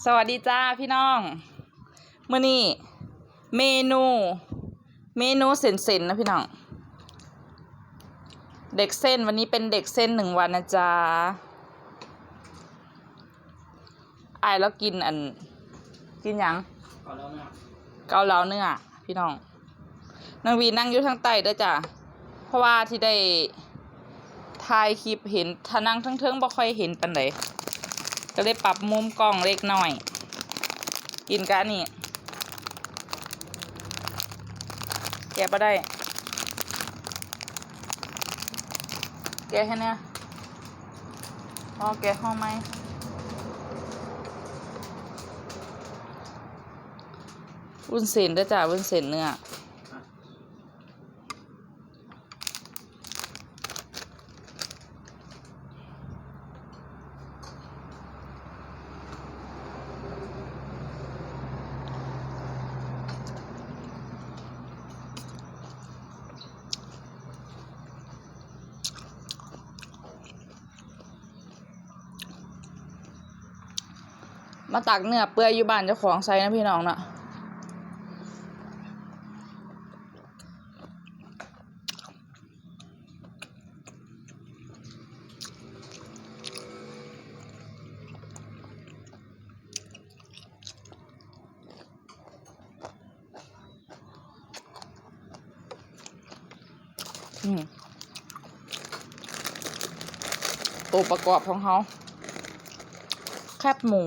สวัสดีจ้าพี่น้องมื่อนี้เมนู เมนูเส้นๆนะพี่น้อง เด็กเส้นวันนี้เป็นเด็กเส้นหนึ่งวันนะจ๊ะอายแล้วกินอัน กินหยังก่อนแล้วนะเกาเหลาเนื้อพี่น้องนางวีนั่งอยู่ทางใต้เด้อจ้ะเพราะว่าที่ได้ถ่ายคลิปเห็นถ้านั่งทั้งเทิงๆบ่ค่อยเห็นปันใด ก็เลยปรับมุมกล้องเล็กหน้อย กินกันนี่แกะบ่ได้ แกะให้เนี่ยอ๋อแกะห้องไหมวุ้นเส้นด้วยจ้ะวุ้นเส้นเนื้อ มาตักเนื้อเปื่อยอยู่บ้านเจ้าของใส่นะพี่น้องเนาะอืมตัวประกอบของเขาแคบหมู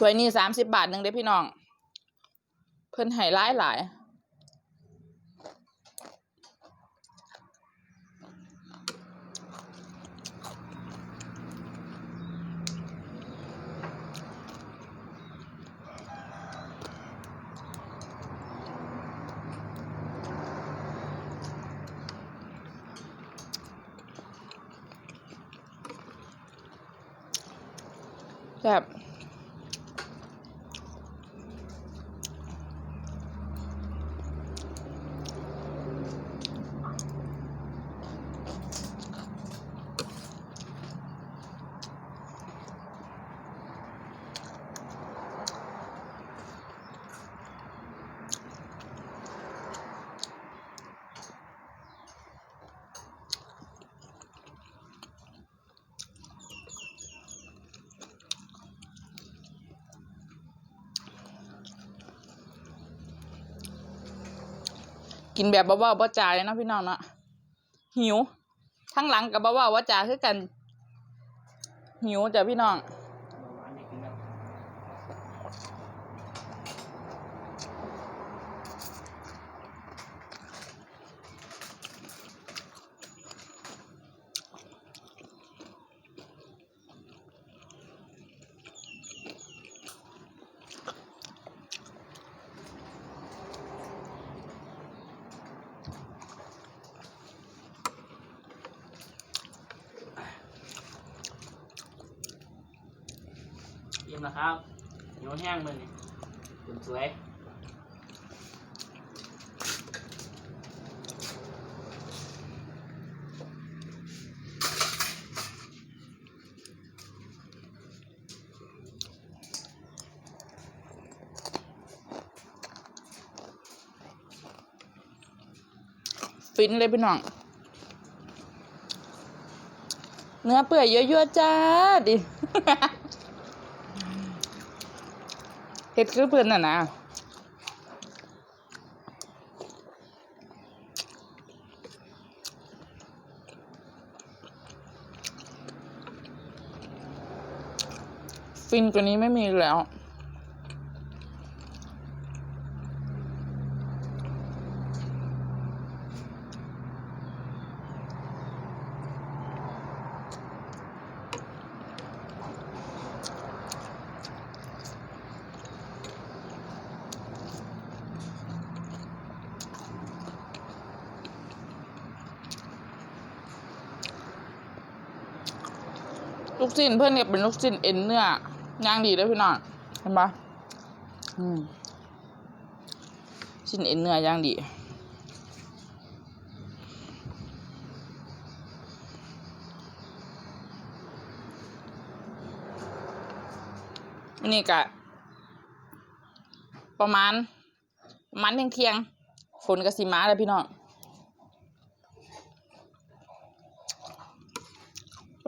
ถ้วยนี้สามสิบบาทหนึ่งเด้พี่น้อง เพิ่นให้ร้ายหลายแบบ กินแบบเบาๆบ่จ่ายเลยนะพี่น้องเนาะหิวทั้งหลังกับเบาๆว่าจ่าคือกัน หิวจ้ะพี่น้อง มนะครับเหนียวแห้งเลยนี่สวยฟินเลยพี่น้อง เนื้อเปื่อยเยอะๆจ้าดิ เห็ดคือเพื่อนน่ะนะฟินกว่านี้ไม่มีแล้ว ลูกชิ้นเพื่อนเนี่ยเป็นลูกชิ้นเอ็นเนื้อย่างดีเลยพี่น้องเห็นปะอืมชิ้นเอ็นเนื้อย่างดีนนี้กะประมาณประมาณเที่ยงเที่ยงฝนกระสิมาแล้วพี่น้อง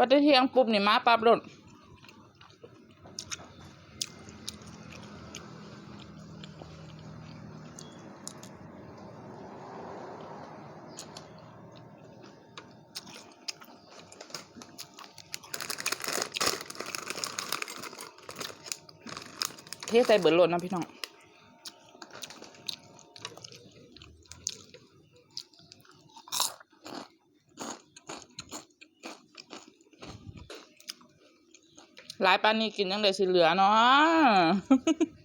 ว่าได้เที่ยงปุ๊บนี่มาปั๊บรถเทใส่เบิร์รถนะพี่น้อง หลายปานนี้กินยังได้สิเหลือเนาะ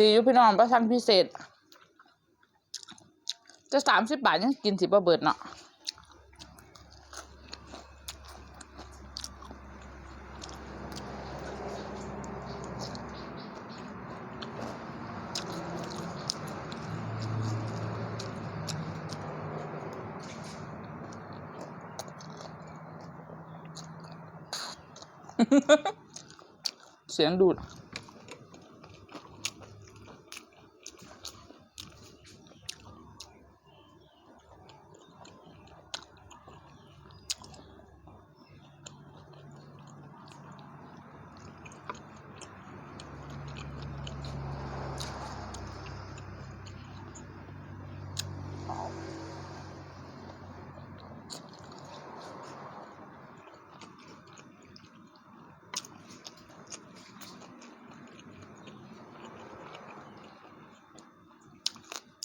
ดีอยู่พี่น้องประทังพิเศษ จะสามสิบบาทยังกินสิบเบิดเนาะเสียงดูด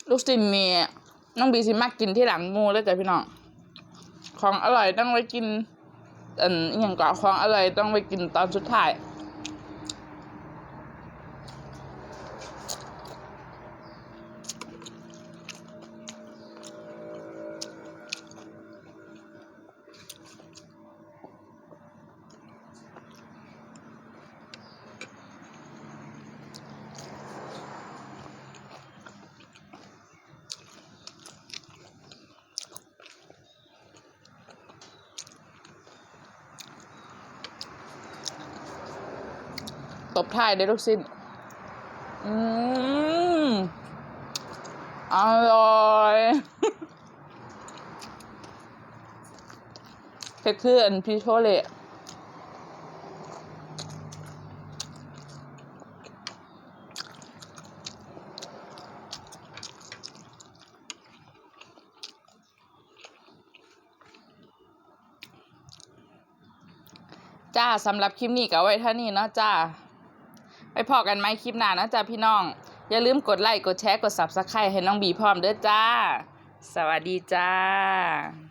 ลูกชิ้นนี่น้องบีสิมากกินที่หลังมูเลยจ้ะพี่น้อง ของอร่อยต้องไว้กินอันอย่างก่อนของอร่อยต้องไปกินตอนสุดท้าย บท้ายได้วยลูกชิ้นอืมอร่อยเผ็ดคืออันพีโชเล่จ้าสำหรับคลิปนี้ก็ไว้เท่านี้เนาะจ้า พอกันไหมคลิปหน้านะจ๊ะพี่น้อง อย่าลืมกดไลค์กดแชร์กดซับสไครต์ให้น้องบีพร้อมเด้อจ้า สวัสดีจ้า